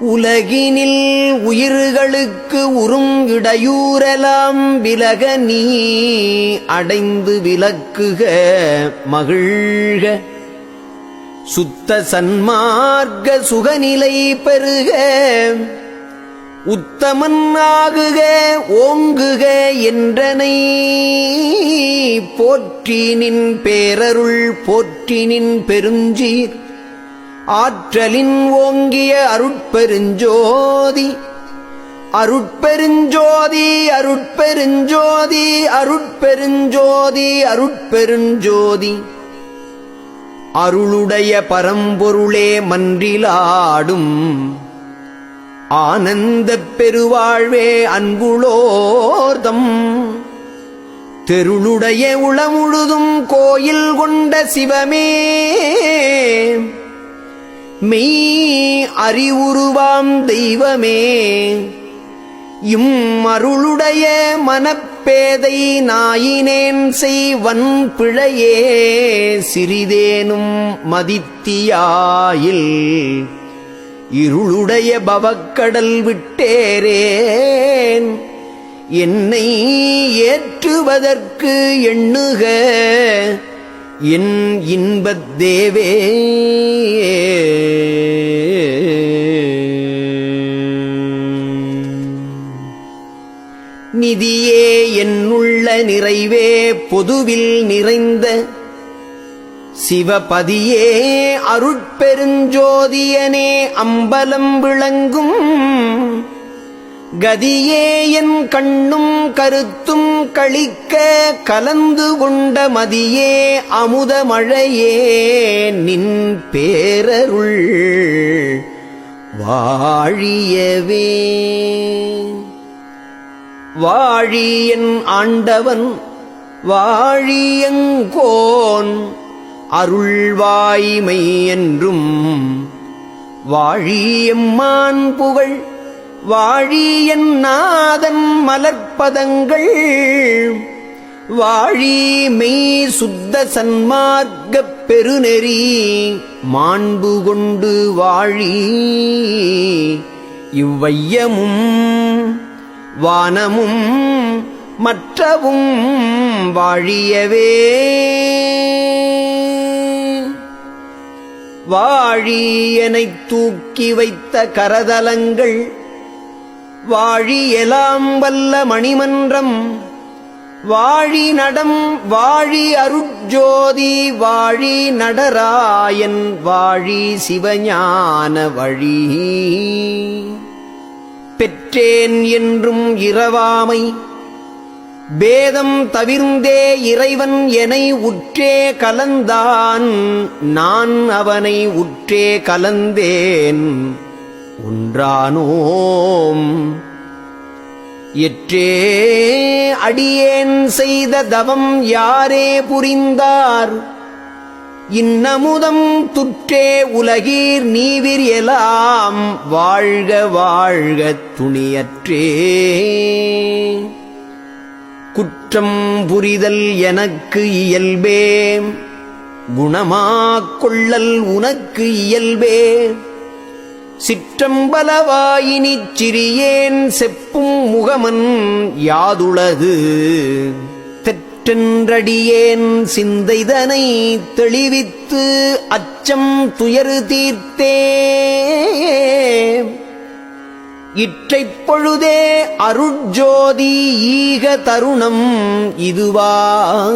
உலகினில் உயிர்களுக்கு உறும் இடையூறலாம் விலக நீ அடைந்து விலக்குக மகிழ்க. சுத்த சன்மார்க்க சுகநிலை பெறுக. உத்தமன் ஆகுக ஓங்குக என்றனை. போற்றினின் பேரருள் போற்றினின் பெருஞ்சீர். ஆற்றலின் ஓங்கிய அருட்பெருஞ்சோதி அருட்பெருஞ்சோதி அருட்பெருஞ்சோதி அருட்பெருஞ்சோதி அருட்பெருஞ்சோதி. அருளுடைய பரம்பொருளே மன்றிலாடும் ஆனந்தப் பெருவாழ்வே அன்புளோர்தம். தெருளுடைய உளமுழுதும் கோயில் கொண்ட சிவமே. மெய் அறிவுருவாம் தெய்வமே. இம் அருளுடைய மனப்பேதை நாயினேன் செய்வன் பிழையே. சிறிதேனும் மதித்தியாயில் இருளுடைய பவக்கடல் விட்டேரேன். என்னை ஏற்றுவதற்கு எண்ணுக. என் இன்பத் தேவே. நிதியே என்னுள்ள நிறைவே பொதுவில் நிறைந்த சிவபதியே. அருட்பெருஞ்சோதியனே அம்பலம் விளங்கும் கதியே என் கண்ணும் கருத்தும் கழிக்க கலந்து கொண்ட மதியே அமுத மழையே நின் பேரருள் வாழியவே. வாழியன் ஆண்டவன் வாழியங்கோன் அருள்வாய்மை என்றும் வாழியம்மான் புகழ் வாழியன் நாதன் மலர்ப்பதங்கள். வாழி மெய் சுத்த சன்மார்க்கப் பெருநெறி மாண்பு கொண்டு வாழி. இவ்வையமும் வானமும் மற்றவும் வாழியவே. வாழியனைத் தூக்கி வைத்த கரதலங்கள் வாழியலாம் வல்ல மணிமன்றம். வாழி நடம் வாழி அருட்ஜோதி வாழி நடராயன் வாழி சிவஞான வழி. பெற்றேன் என்றும் இரவாமை. பேதம் தவிர்ந்தே இறைவன் எனை உற்றே கலந்தான். நான் அவனை உற்றே கலந்தேன். ஒன்றானோம் எற்றே அடியேன் செய்த தவம் யாரே புரிந்தார்? இன்னமுதம் துற்றே உலகீர் நீவிர் எலாம். வாழ்க வாழ்க துணியற்றே. குற்றம் புரிதல் எனக்கு இயல்பே. குணமாக்கொள்ளல் உனக்கு இயல்பே. சிற்றம்பலவாயினிச் சிறியேன் செப்பும் முகமன் யாதுளது. தெற்றென்றடியேன் சிந்தைதனை தெளிவித்து அச்சம் துயரு தீர்த்தே. இற்றைப் பொழுதே அருட்ஜோதி ஈக தருணம் இதுவாமே.